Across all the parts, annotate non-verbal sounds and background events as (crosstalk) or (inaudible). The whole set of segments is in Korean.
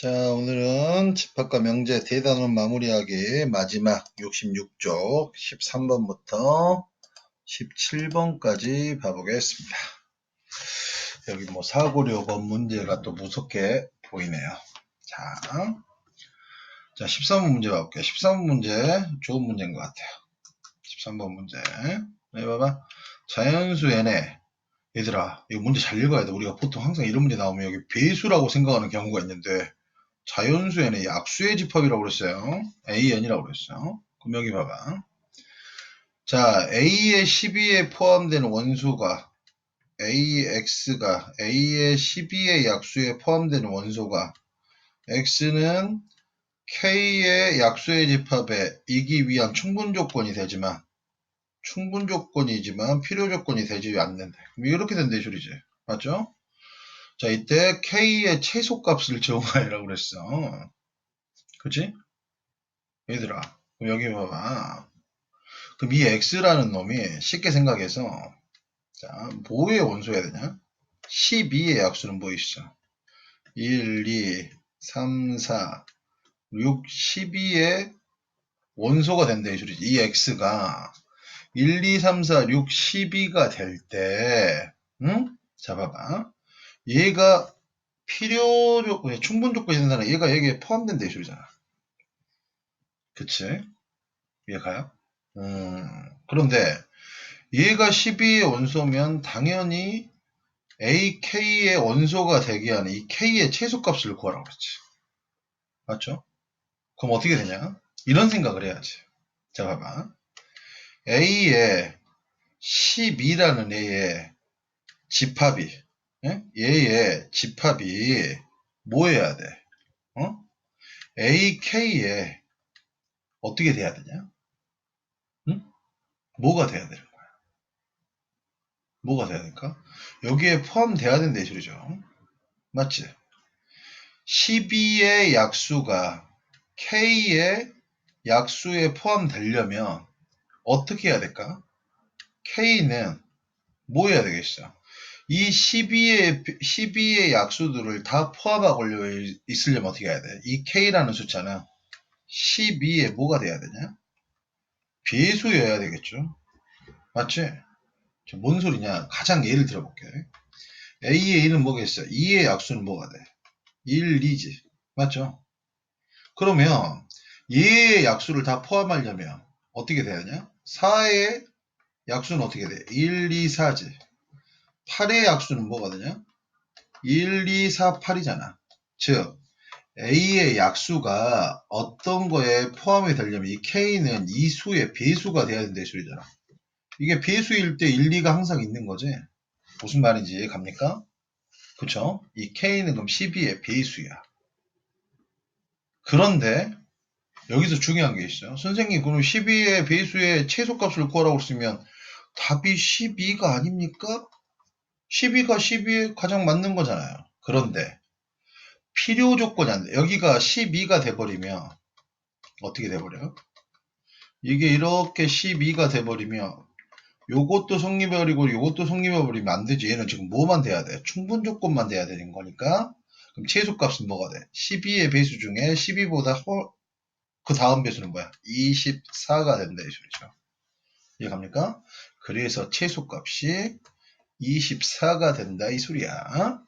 자, 오늘은 집합과 명제 대단원 마무리하기 마지막 66쪽 13번부터 17번까지 봐보겠습니다. 여기 뭐 사고료법 문제가 또 무섭게 보이네요. 자, 자 13번 문제 봐볼게요. 13번 문제 좋은 문제인 것 같아요. 13번 문제. 네, 봐봐. 자연수 n에 얘들아, 이거 문제 잘 읽어야 돼. 우리가 보통 항상 이런 문제 나오면 여기 배수라고 생각하는 경우가 있는데 자연수에는 약수의 집합이라고 그랬어요. AN이라고 그랬어요. 그럼 여기 봐봐. 자, A의 12에 포함되는 원소가 AX가 A의 12의 약수에 포함되는 원소가 X는 K의 약수의 집합에 이기 위한 충분 조건이 되지만 충분 조건이지만 필요 조건이 되지 않는다. 그럼 이렇게 이 소리지. 맞죠? 자, 이때 K의 최소값을 정하라고 그랬어. 그치? 얘들아, 여기 봐봐. 그럼 이 X라는 놈이 쉽게 생각해서, 자, 뭐의 원소야 되냐? 12의 약수는 뭐 있어? 1, 2, 3, 4, 6, 12의 원소가 된다, 이 소리지. 이 X가 1, 2, 3, 4, 6, 12가 될 때, 응? 자, 봐봐. 얘가 필요 조건, 충분 조건이 된다는 얘가 여기에 포함된다 이 소리잖아. 그치? 이해가요? 음, 그런데 얘가 12의 원소면 당연히 AK의 원소가 되게 하는 이 K의 최소값을 구하라고 그랬지. 맞죠? 그럼 어떻게 되냐? 이런 생각을 해야지. 자, 봐봐. A의 12라는 A의 집합이 예? 얘의 집합이 뭐여야 돼? 어? AK에 어떻게 돼야 되냐? 응? 뭐가 돼야 되는 거야? 뭐가 돼야 될까? 여기에 포함돼야 이 소리죠. 맞지? 12의 약수가 K의 약수에 포함되려면 어떻게 해야 될까? K는 뭐 해야 되겠어? 이 12의, 12의 약수들을 다 포함하고 있으려면 어떻게 해야 돼? 이 K라는 숫자는 12에 뭐가 돼야 되냐? 배수여야 되겠죠? 맞지? 뭔 소리냐? 가장 예를 들어볼게. A의 1은 뭐겠어? 2의 약수는 뭐가 돼? 1, 2지. 맞죠? 그러면 얘의 약수를 다 포함하려면 어떻게 되냐? 4의 약수는 어떻게 돼? 1, 2, 4지. 8의 약수는 뭐가 되냐? 1, 2, 4, 8이잖아. 즉, A의 약수가 어떤 거에 포함이 되려면 이 K는 이 수의 배수가 돼야 된다 이 소리잖아. 이게 배수일 때 1, 2가 항상 있는 거지. 무슨 말인지 갑니까? 그쵸? 이 K는 그럼 12의 배수야. 그런데 여기서 중요한 게 있어요. 선생님 그럼 12의 배수의 최소값을 구하라고 쓰면 답이 12가 아닙니까? 12가 12에 가장 맞는 거잖아요. 그런데 필요 조건이 안 돼. 여기가 12가 돼버리면 어떻게 돼버려요? 이게 이렇게 12가 돼버리면 요것도 성립해버리고 요것도 성립해버리면 안 되지. 얘는 지금 뭐만 돼야 돼? 충분 조건만 돼야 되는 거니까 그럼 최소값은 뭐가 돼? 12의 배수 중에 12보다 홀, 그 다음 배수는 뭐야? 24가 된다 이 소리죠. 이해갑니까? 그래서 최소값이 24가 된다 이 소리야.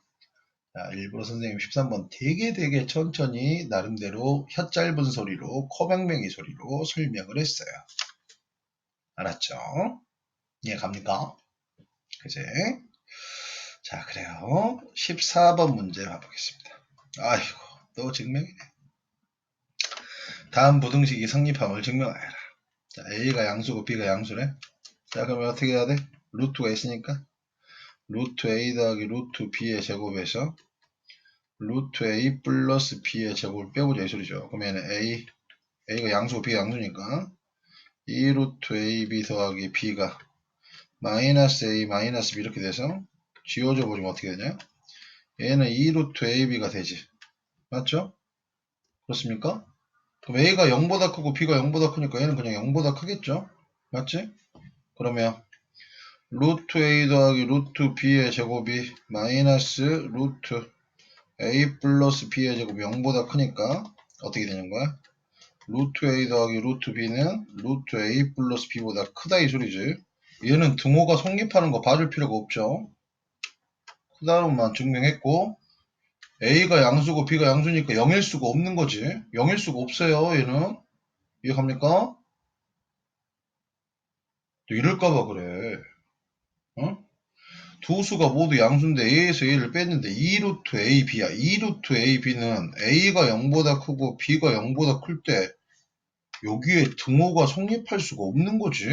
자, 일부러 선생님 13번 되게 되게 천천히 나름대로 혀 짧은 소리로 코맹맹이 소리로 설명을 했어요. 알았죠? 이해 갑니까? 그제? 자, 그래요. 14번 문제 봐보겠습니다. 아이고, 또 증명이네. 다음 부등식이 성립함을 증명하여라. 자, A가 양수고 B가 양수래. 자, 그러면 어떻게 해야 돼? 루트가 있으니까 루트 a 더하기 루트 b의 제곱에서 루트 a 플러스 b의 제곱을 빼보자 이 소리죠. 그러면 a, a가 양수고 b가 양수니까 2 루트 ab 더하기 b가 마이너스 a 마이너스 b 이렇게 돼서 지워져 버리면 어떻게 되냐? 얘는 2 루트 ab가 되지. 맞죠? 그렇습니까? 그럼 a가 0보다 크고 b가 0보다 크니까 얘는 그냥 0보다 크겠죠? 맞지? 그러면 루트 a 더하기 루트 b의 제곱이 마이너스 루트 a 플러스 b의 제곱이 0보다 크니까 어떻게 되는 거야? 루트 a 더하기 루트 b는 루트 a 플러스 b보다 크다 이 소리지. 얘는 등호가 성립하는 거 봐줄 필요가 없죠. 크다로만 증명했고 a가 양수고 b가 양수니까 0일 수가 없는 거지. 0일 수가 없어요. 얘는 이해갑니까? 또 이럴까봐 그래. 어? 두 수가 모두 양수인데 a에서 a를 뺐는데 2루트 a, b야. 2루트 a, b는 a가 0보다 크고 b가 0보다 클 때 여기에 등호가 성립할 수가 없는 거지.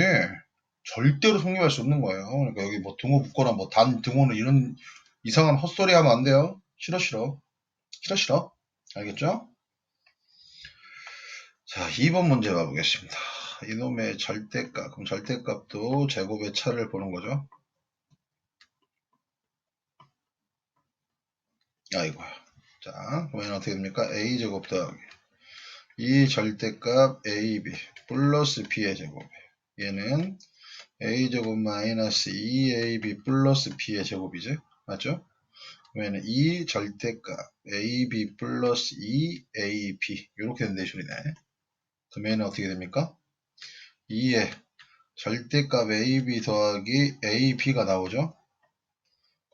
절대로 성립할 수 없는 거예요. 그러니까 여기 뭐 등호 붙거나 뭐 단 등호는 이런 이상한 헛소리 하면 안 돼요. 싫어 싫어. 싫어 싫어. 알겠죠? 자, 2번 문제 가보겠습니다. 이놈의 절대값. 그럼 절대값도 제곱의 차를 보는 거죠. 아이고. 자, 그러면 어떻게 됩니까? a제곱 더하기. 이 절대값 ab 플러스 b의 제곱. 얘는 a제곱 마이너스 2ab 플러스 b의 제곱이죠. 맞죠? 그러면 이 절대값 ab 플러스 2ab 이렇게 이 소리네. 그러면 어떻게 됩니까? 2에 절대값 ab 더하기 ab가 나오죠?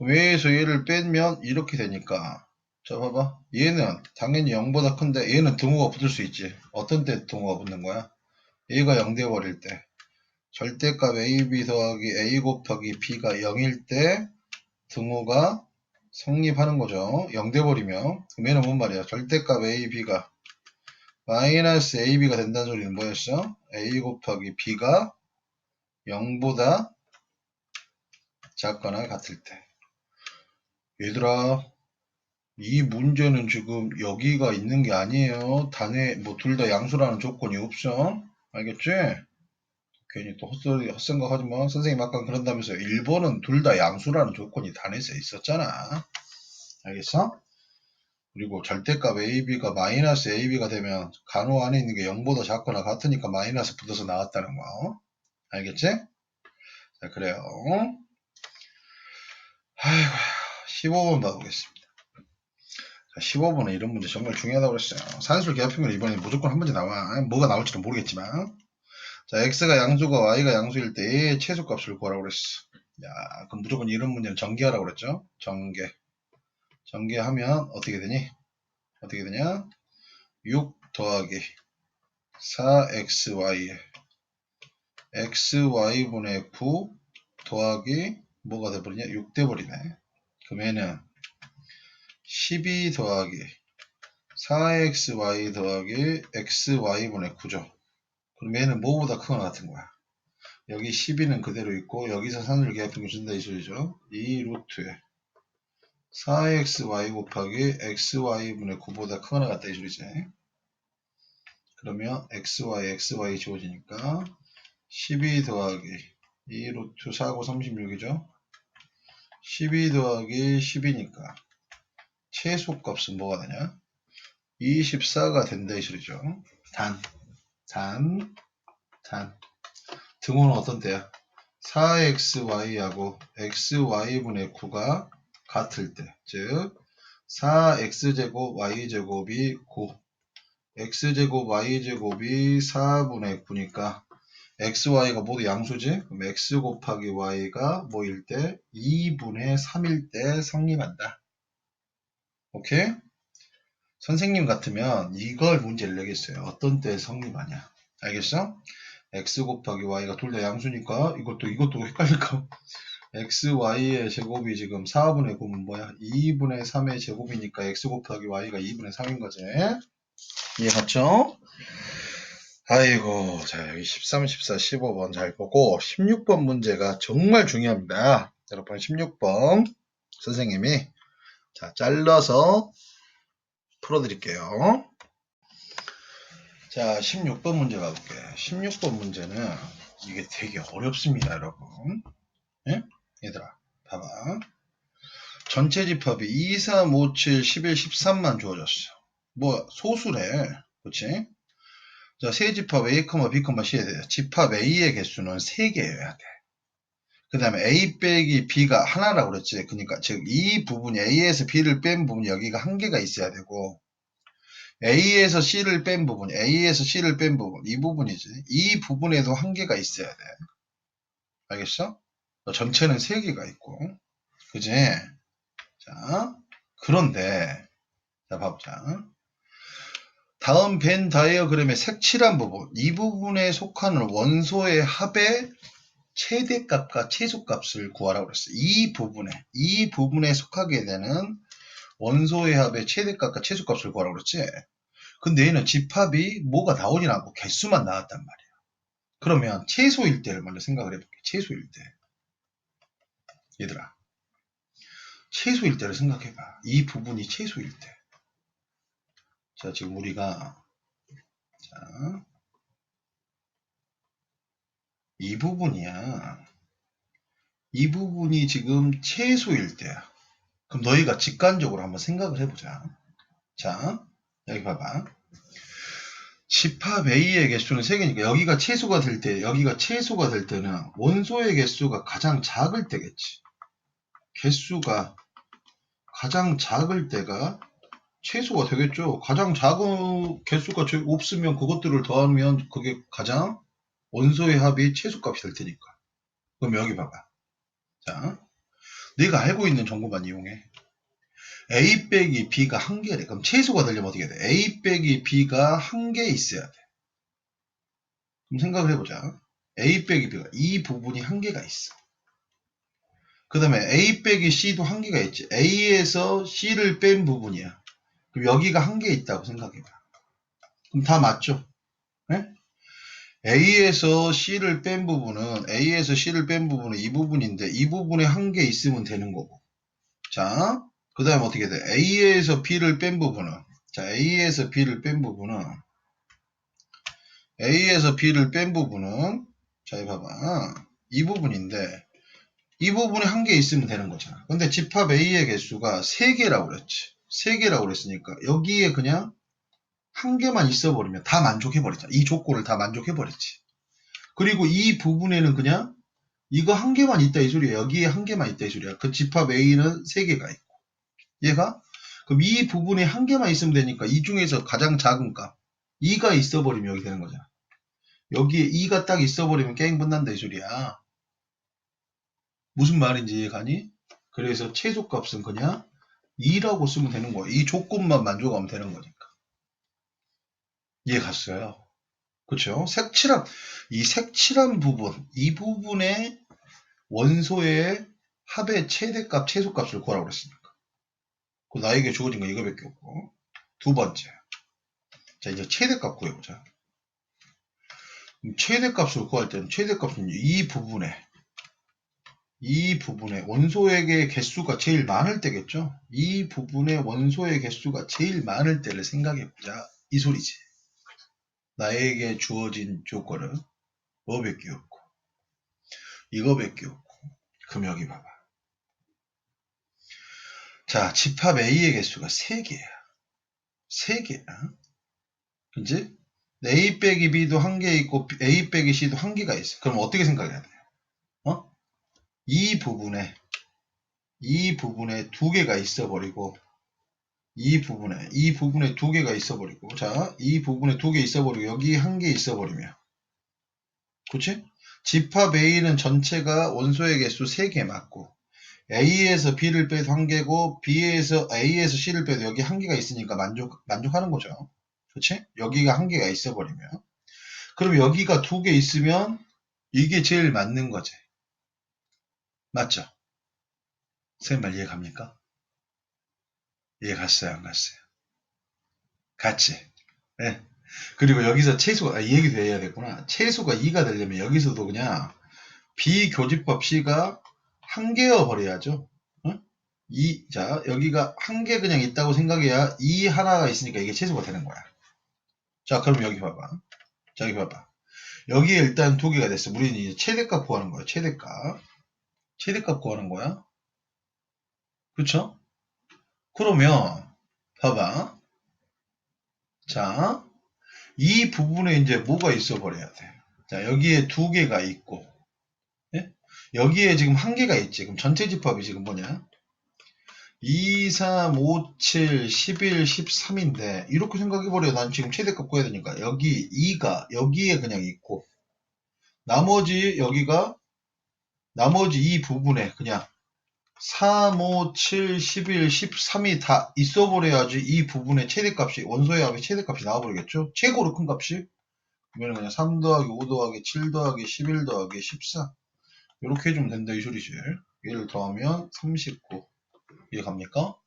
얘에서 얘를 빼면 이렇게 되니까. 자 봐봐. 얘는 당연히 0보다 큰데 얘는 등호가 붙을 수 있지. 어떤 때 등호가 붙는 거야? a가 0 돼버릴 때. 절대값 ab 더하기 a 곱하기 b가 0일 때 등호가 성립하는 거죠. 0 돼버리면. 그럼 얘는 뭔 말이야? 절대값 ab가 마이너스 ab가 된다는 소리는 뭐였어? a 곱하기 b가 0보다 작거나 같을 때 얘들아 이 문제는 지금 여기가 있는 게 아니에요 단에 뭐 둘 다 양수라는 조건이 없어 알겠지? 괜히 또 헛소리 헛생각 하지마 선생님 아까 그런다면서 1번은 둘 다 양수라는 조건이 단에 서 있었잖아 알겠어? 그리고 절대값 AB가 마이너스 AB가 되면 간호 안에 있는 게 0보다 작거나 같으니까 마이너스 붙어서 나왔다는 거. 알겠지? 자, 그래요. 아이고, 15번 봐보겠습니다. 자, 15번은 이런 문제 정말 중요하다고 그랬어요. 산술 계합평균 이번에 무조건 한 문제 나와. 뭐가 나올지는 모르겠지만. 자, x가 양수가 y가 양수일 때 A의 최소값을 구하라고 그랬어. 야, 그럼 무조건 이런 문제는 전개하라고 그랬죠? 전개. 전개하면 어떻게 되니? 어떻게 되냐? 6 더하기 4xy xy분의 9 더하기 뭐가 돼버리냐? 6 돼버리네. 그러면은 12 더하기 4xy 더하기 xy분의 9죠. 그럼 얘는 뭐보다 크거나 같은 거야. 여기 12는 그대로 있고 여기서 산술 계합평균 준다 이 소리죠. 이 루트에 4xy 곱하기 xy분의 9보다 크거나 같다 이 소리지. 그러면 xy, xy 지워지니까 12 더하기 2 루트 4고 36이죠. 12 더하기 10이니까 최소값은 뭐가 되냐? 24가 된다 이 소리죠. 단, 단, 단. 등호는 어떤 때야? 4xy하고 xy분의 9가 같을 때, 즉 4x제곱 y제곱이 9, x제곱 y제곱이 4분의 9니까 xy가 모두 양수지? 그럼 x 곱하기 y가 뭐일 때? 2분의 3일 때 성립한다. 오케이? 선생님 같으면 이걸 문제를 내겠어요. 어떤 때 성립하냐? 알겠어? x 곱하기 y가 둘 다 양수니까 이것도 이것도 헷갈릴까? (laughs) xy의 제곱이 지금 4분의 9는 뭐야? 2분의 3의 제곱이니까 x 곱하기 y가 2분의 3인 거지. 이해 갔죠? 아이고, 자, 여기 13, 14, 15번 잘 보고, 16번 문제가 정말 중요합니다. 여러분, 16번 선생님이 자, 잘라서 풀어드릴게요. 자, 16번 문제 가볼게요. 16번 문제는 이게 되게 어렵습니다, 여러분. 예? 얘들아, 봐봐. 전체 집합이 2, 3, 5, 7, 11, 13만 주어졌어. 뭐, 소수래. 그치? 자, 세 집합 A, B, C에 대해 집합 A의 개수는 3개여야 돼. 그 다음에 A 빼기 B가 하나라고 그랬지. 그러니까 즉 이 부분이 A에서 B를 뺀 부분이 여기가 한 개가 있어야 되고 A에서 C를 뺀 부분, A에서 C를 뺀 부분, 이 부분이지. 이 부분에도 한 개가 있어야 돼. 알겠어? 전체는 세 개가 있고. 그지? 자, 그런데, 자, 봐보자. 다음 벤 다이어그램의 색칠한 부분, 이 부분에 속하는 원소의 합의 최대값과 최소값을 구하라고 그랬어. 이 부분에, 이 부분에 속하게 되는 원소의 합의 최대값과 최소값을 구하라고 그랬지. 근데 얘는 집합이 뭐가 나오진 않고 개수만 나왔단 말이야. 그러면 최소일 때를 먼저 생각을 해볼게. 최소일 때. 얘들아. 최소일 때를 생각해봐. 이 부분이 최소일 때. 자, 지금 우리가, 자, 이 부분이야. 이 부분이 지금 최소일 때야. 그럼 너희가 직관적으로 한번 생각을 해보자. 자, 여기 봐봐. 집합 A의 개수는 3개니까 여기가 최소가 될 때, 여기가 최소가 될 때는 원소의 개수가 가장 작을 때겠지. 개수가 가장 작을 때가 최소가 되겠죠. 가장 작은 개수가 저- 없으면 그것들을 더하면 그게 가장 원소의 합이 최소값이 될 테니까. 그럼 여기 봐봐. 자, 내가 알고 있는 정보만 이용해. A 빼기 B가 한 개래. 그럼 최소가 되려면 어떻게 돼? A 빼기 B가 한 개 있어야 돼. 그럼 생각을 해보자. A 빼기 B가 이 부분이 한 개가 있어. 그 다음에 A 빼기 C도 한 개가 있지. A에서 C를 뺀 부분이야. 그럼 여기가 한 개 있다고 생각해봐. 그럼 다 맞죠? 네? A에서 C를 뺀 부분은 A에서 C를 뺀 부분은 이 부분인데 이 부분에 한 개 있으면 되는 거고. 자, 그 다음에 어떻게 돼? A에서 B를 뺀 부분은 자 A에서 B를 뺀 부분은 A에서 B를 뺀 부분은 자 이거 봐봐 이 부분인데 이 부분에 한 개 있으면 되는 거잖아. 근데 집합 A의 개수가 3개라고 그랬지. 3개라고 그랬으니까 여기에 그냥 한 개만 있어 버리면 다 만족해 버렸잖아. 이 조건을 다 만족해 버렸지. 그리고 이 부분에는 그냥 이거 한 개만 있다 이 소리야. 여기에 한 개만 있다 이 소리야. 그 집합 A는 3개가 있고 얘가 그럼 이 부분에 한 개만 있으면 되니까 이 중에서 가장 작은 값 2가 있어 버리면 여기 되는 거잖아. 여기에 2가 딱 있어 버리면 게임 끝난다 이 소리야. 무슨 말인지 이해가니? 그래서 최소값은 그냥 2라고 쓰면 되는 거야. 이 조건만 만족하면 되는 거니까. 이해 갔어요? 그쵸? 색칠한, 이 색칠한 부분, 이 부분에 원소의 합의 최대값, 최소값을 구하라고 그랬으니까. 그 나에게 주어진 거 이거밖에 없고. 두 번째. 자, 이제 최대값 구해보자. 그럼 최대값을 구할 때는 최대값은 이 부분에 이 부분에 원소의 개수가 제일 많을 때겠죠? 이 부분에 원소의 개수가 제일 많을 때를 생각해보자. 이 소리지. 나에게 주어진 조건은 뭐밖에 없고 이거밖에 없고 여기 봐봐. 자, 집합 A의 개수가 3개야. 3개야. 그지? A 빼기 B도 한 개 있고 A 빼기 C도 한 개가 있어. 그럼 어떻게 생각해야 돼? 어? 이 부분에 이 부분에 두 개가 있어 버리고 이 부분에 이 부분에 두 개가 있어 버리고 자 이 부분에 두 개 있어 버리고 여기 한 개 있어 버리면 그치? 집합 A는 전체가 원소의 개수 3개 맞고 A에서 B를 빼도 한 개고 B에서 A에서 C를 빼도 여기 한 개가 있으니까 만족 만족하는 거죠. 그치? 여기가 한 개가 있어 버리면 그럼 여기가 두 개 있으면 이게 제일 맞는 거지. 맞죠? 선생님 말 이해 갑니까? 이해 갔어요? 안 갔어요? 갔지? 네. 그리고 여기서 최소가, 아, 이 얘기도 해야 되구나. 최소가 2가 되려면 여기서도 그냥 비교집합 C가 한 개여 버려야죠. 어? 이, 자, 여기가 한 개 그냥 있다고 생각해야 이 하나가 있으니까 이게 최소가 되는 거야. 자, 그럼 여기 봐봐. 자, 여기 봐봐. 여기에 일단 두 개가 됐어. 우리는 이제 최대값 구하는 거야. 최대값. 최대값 구하는 거야. 그쵸? 그러면 봐봐. 자, 이 부분에 이제 뭐가 있어 버려야 돼. 자, 여기에 두 개가 있고, 예? 여기에 지금 한 개가 있지. 그럼 전체 집합이 지금 뭐냐? 2, 3, 5, 7, 11, 13인데 이렇게 생각해버려. 난 지금 최대값 구해야 되니까 여기 2가 여기에 그냥 있고 나머지 여기가 나머지 이 부분에 그냥 3, 5, 7, 11, 13이 다 있어버려야지 이 부분의 최대값이 원소의 합의 최대값이 나와버리겠죠? 최고로 큰 값이 그러면 그냥 3 더하기 5 더하기 7 더하기 11 더하기 14 이렇게 해주면 된다 이 소리지 얘를 더하면 39 이해갑니까?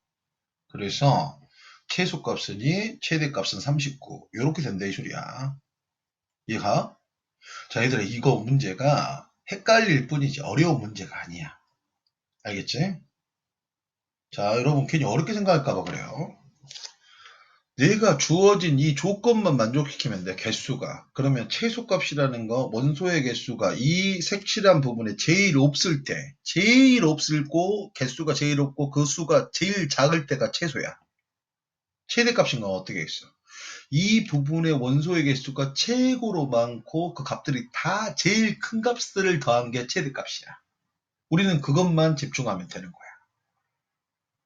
그래서 최소값은 2 최대값은 39 이렇게 된다 이 소리야 이해가? 자 얘들아 이거 문제가 헷갈릴 뿐이지 어려운 문제가 아니야 알겠지? 자 여러분 괜히 어렵게 생각할까봐 그래요 내가 주어진 이 조건만 만족시키면 돼, 개수가. 그러면 최소값이라는 거, 원소의 개수가 이 색칠한 부분에 제일 없을 때, 제일 없을고, 개수가 제일 없고, 그 수가 제일 작을 때가 최소야. 최대값인 건 어떻게 있어? 이 부분의 원소의 개수가 최고로 많고, 그 값들이 다 제일 큰 값들을 더한 게 최대값이야. 우리는 그것만 집중하면 되는 거야.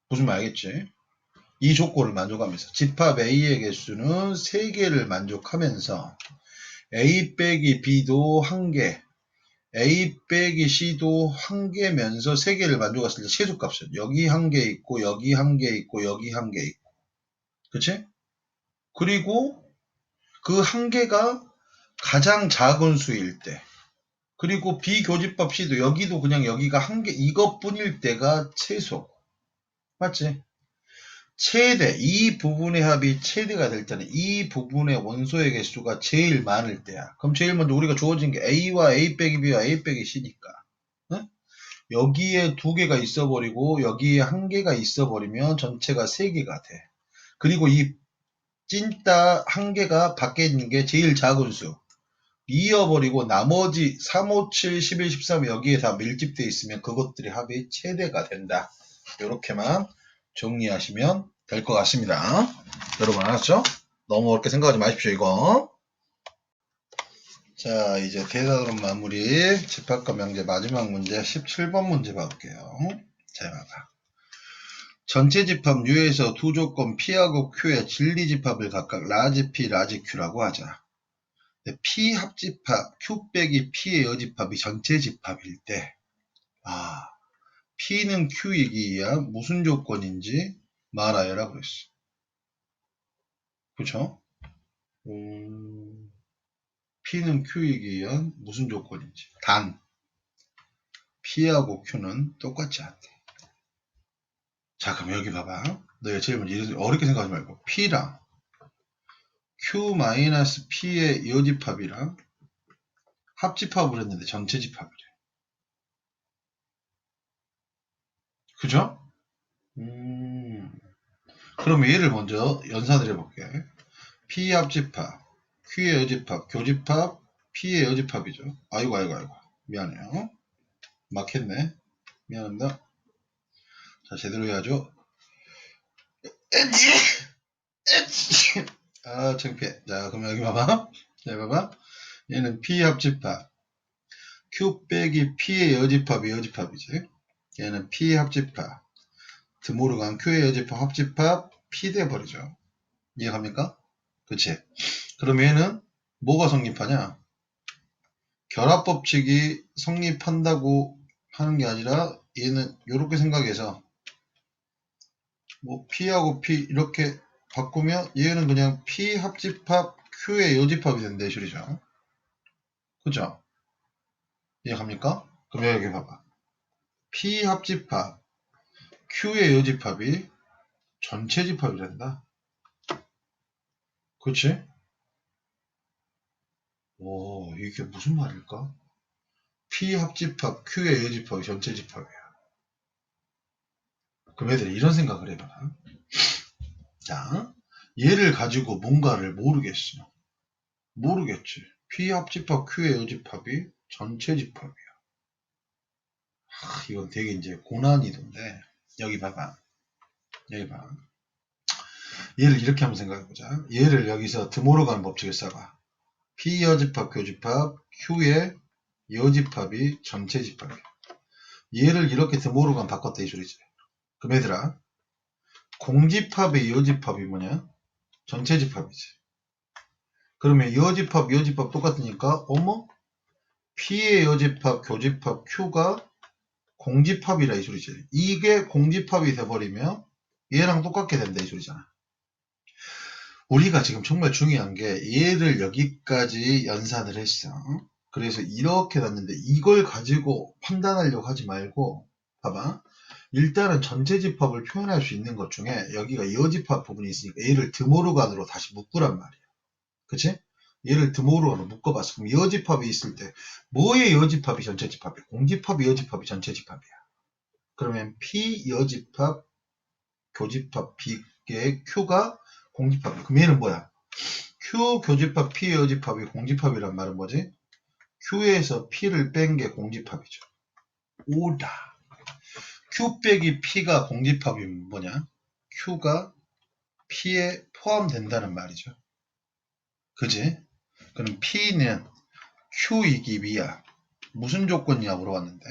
무슨 말 알겠지? 이 조건을 만족하면서 집합 A의 개수는 3개를 만족하면서 A 빼기 B도 1개, A 빼기 C도 1개면서 3개를 만족했을 때 최소값은 여기 1개 있고 여기 1개 있고 여기 1개 있고 그치? 그리고 그 1개가 가장 작은 수일 때 그리고 비교집합 C도 여기도 그냥 여기가 1개 이것뿐일 때가 최소 맞지? 최대 이 부분의 합이 최대가 될 때는 이 부분의 원소의 개수가 제일 많을 때야. 그럼 제일 먼저 우리가 주어진 게 A와 A 빼기 B와 A 빼기 C니까. 응? 여기에 두 개가 있어 버리고 여기에 한 개가 있어 버리면 전체가 세 개가 돼. 그리고 이 찐따 한 개가 밖에 있는 게 제일 작은 수. 이어버리고 나머지 3, 5, 7, 11, 13 여기에 다 밀집되어 있으면 그것들이 합이 최대가 된다. 이렇게만 정리하시면 될 것 같습니다. 여러분 알았죠? 너무 어렵게 생각하지 마십시오 이거. 자 이제 대사론 마무리 집합과 명제 마지막 문제 17번 문제 봐볼게요. 잘 봐봐. 전체 집합 U에서 두 조건 P하고 Q의 진리 집합을 각각 라지 P, 라지 Q라고 하자. P 합집합, Q 빼기 P의 여집합이 전체 집합일 때, 아, P는 Q이기 위한 무슨 조건인지 말하여라 그랬어. 그쵸? 음, P는 Q이기 위한 무슨 조건인지. 단, P하고 Q는 똑같지 않대. 자, 그럼 여기 봐봐. 너희가 제일 먼저 어렵게 생각하지 말고, P랑 Q-P의 여집합이랑 합집합을 했는데 전체 집합이래. 그죠? 음, 그럼 얘를 먼저 연산을 해볼게. P 합집합, Q의 여집합, 교집합, P의 여집합이죠. 아이고, 아이고, 아이고. 미안해요. 막혔네. 미안합니다. 자, 제대로 해야죠. 아, 창피해. 자, 그럼 여기 봐봐. 자, 봐봐. 얘는 P 합집합. Q 빼기 P의 여집합이 여집합이지. 얘는 P 합집합. 드모르간 Q의 여집합 합집합 P 돼버리죠. 이해갑니까? 그치? 그럼 얘는 뭐가 성립하냐? 결합 법칙이 성립한다고 하는 게 아니라 얘는 이렇게 생각해서 뭐 P하고 P 이렇게 바꾸면 얘는 그냥 P 합집합 Q의 여집합이 이 소리죠. 그죠? 이해갑니까? 그럼 여기 봐봐. P 합집합 Q의 여집합이 전체 집합이 된다. 그치? 오, 이게 무슨 말일까? P 합집합 Q의 여집합이 전체 집합이야. 그럼 애들이 이런 생각을 해봐라. 자, 얘를 가지고 뭔가를 모르겠어. 모르겠지. P 합집합 Q의 여집합이 전체 집합이야. 아, 이건 되게 이제 고난이도인데 여기 봐봐. 여기 봐. 얘를 이렇게 한번 생각해보자. 얘를 여기서 드모르간 법칙을 써봐. P 여집합 교집합 Q의 여집합이 전체 집합이야. 얘를 이렇게 드모르간 바꿨다 이 소리지. 그럼 얘들아 공집합의 여집합이 뭐냐? 전체 집합이지. 그러면 여집합, 여집합 똑같으니까 어머? P의 여집합, 교집합 Q가 공집합이라 이 소리지. 이게 공집합이 돼버리면 얘랑 똑같게 된다 이 소리잖아. 우리가 지금 정말 중요한 게 얘를 여기까지 연산을 했어. 그래서 이렇게 놨는데 이걸 가지고 판단하려고 하지 말고 봐봐. 일단은 전체 집합을 표현할 수 있는 것 중에 여기가 여집합 부분이 있으니까 얘를 드모르간으로 다시 묶으란 말이야. 그치? 얘를 드모르간으로 묶어봤어. 그럼 여집합이 있을 때 뭐의 여집합이 전체 집합이야? 공집합이 여집합이 전체 집합이야. 그러면 P 여집합 교집합 B의 Q가 공집합이야. 그럼 얘는 뭐야? Q 교집합 P 여집합이 공집합이란 말은 뭐지? Q에서 P를 뺀 게 공집합이죠. 오다. Q 빼기 P가 공집합이면 뭐냐? Q가 P에 포함된다는 말이죠. 그지? 그럼 P는 Q이기 위하. 무슨 조건이냐 물어봤는데.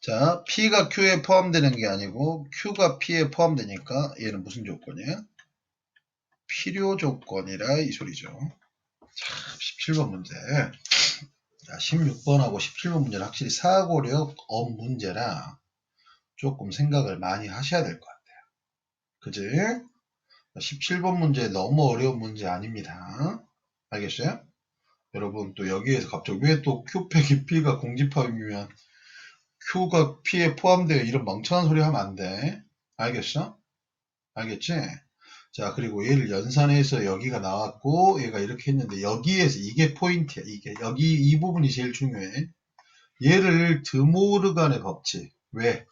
자, P가 Q에 포함되는 게 아니고 Q가 P에 포함되니까 얘는 무슨 조건이야? 필요 조건이라 이 소리죠. 자, 17번 문제. 자, 16번하고 17번 문제는 확실히 사고력 업 문제라 조금 생각을 많이 하셔야 될 것 같아요. 그지? 17번 문제 너무 어려운 문제 아닙니다. 알겠어요? 여러분 또 여기에서 갑자기 왜 또 Q 빼기 P가 공집합이면 Q가 P에 포함되어 이런 멍청한 소리 하면 안 돼. 알겠어? 알겠지? 자, 그리고 얘를 연산해서 여기가 나왔고, 얘가 이렇게 했는데, 여기에서 이게 포인트야. 이게. 여기 이 부분이 제일 중요해. 얘를 드모르간의 법칙. 왜?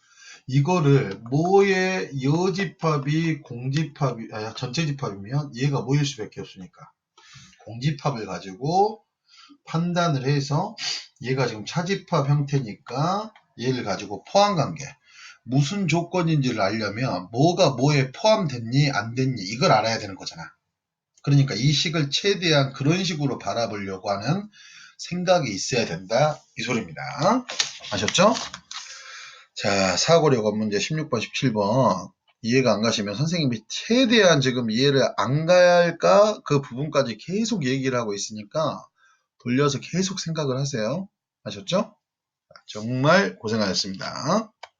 이거를 뭐의 여집합이 공집합이, 아, 전체 집합이면 얘가 뭐일 수밖에 없으니까. 공집합을 가지고 판단을 해서 얘가 지금 차집합 형태니까 얘를 가지고 포함관계. 무슨 조건인지를 알려면 뭐가 뭐에 포함됐니 안 됐니 이걸 알아야 되는 거잖아. 그러니까 이 식을 최대한 그런 식으로 바라보려고 하는 생각이 있어야 된다 이 소리입니다. 아셨죠? 자 사고력 문제 16번 17번 이해가 안 가시면 선생님이 최대한 지금 이해를 안 가야 할까 그 부분까지 계속 얘기를 하고 있으니까 돌려서 계속 생각을 하세요. 아셨죠? 정말 고생하셨습니다.